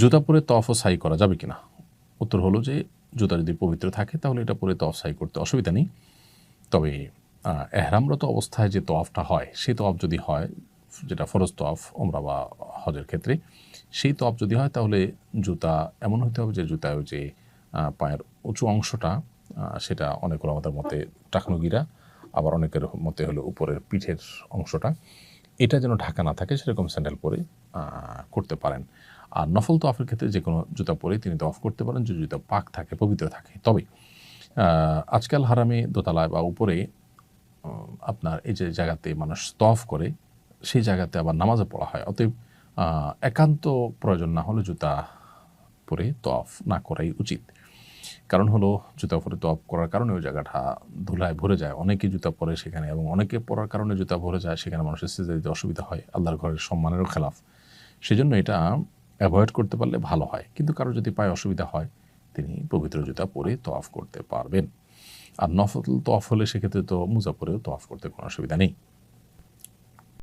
জুতা পরে তফ ও সাই করা যাবে কিনা? উত্তর হলো যে, জুতা যদি পবিত্র থাকে, তাহলে এটা পরে তফ সাই করতে অসুবিধা নেই। তবে এহরামরত অবস্থায় যে তফটা হয়, সেই তফ যদি হয়, যেটা ফরজ তোয়াফ ওমরা বা হজের ক্ষেত্রে, সেই তফ যদি হয়, তাহলে জুতা এমন হতে হবে যে জুতায় যে পায়ের উঁচু অংশটা সেটা অনেক আমাদের মতে টাকনুগিরা, আবার অনেকের মতে হলো উপরের পিঠের অংশটা, এটা যেন ঢাকা না থাকে, সেরকম স্যান্ডেল পরে করতে পারেন। আর নফল তোয়াফের ক্ষেত্রে যে কোনো জুতা পরে তিনি তোয়াফ করতে পারেন যে জুতা পাক থাকে, পবিত্র থাকে। তবে আজকাল হারামে দোতলায় বা উপরে আপনার এই যে জায়গাতে মানুষ তফ করে, সেই জায়গাতে আবার নামাজে পড়া হয়। অতএব একান্ত প্রয়োজন না হলে জুতা পরে তফ না করাই উচিত। কারণ হলো, জুতা পরে তফ করার কারণে ওই জায়গাটা ধুলায় ভরে যায়। অনেকে জুতা পরে সেখানে এবং অনেকে পরার কারণে জুতা ভরে যায়, সেখানে মানুষের সিজা দিতে অসুবিধা হয়। আল্লাহর ঘরের সম্মানেরও খেলাফ। সেজন্য এটা অ্যাভয়েড করতে পারলে ভালো হয়। কিন্তু কারও যদি পায়ে অসুবিধা হয়, তিনি পবিত্র জুতা পরে তফ করতে পারবেন। আর নফল তফ হলে সেক্ষেত্রে তো মুজা পরেও তফ করতে কোনো অসুবিধা নেই।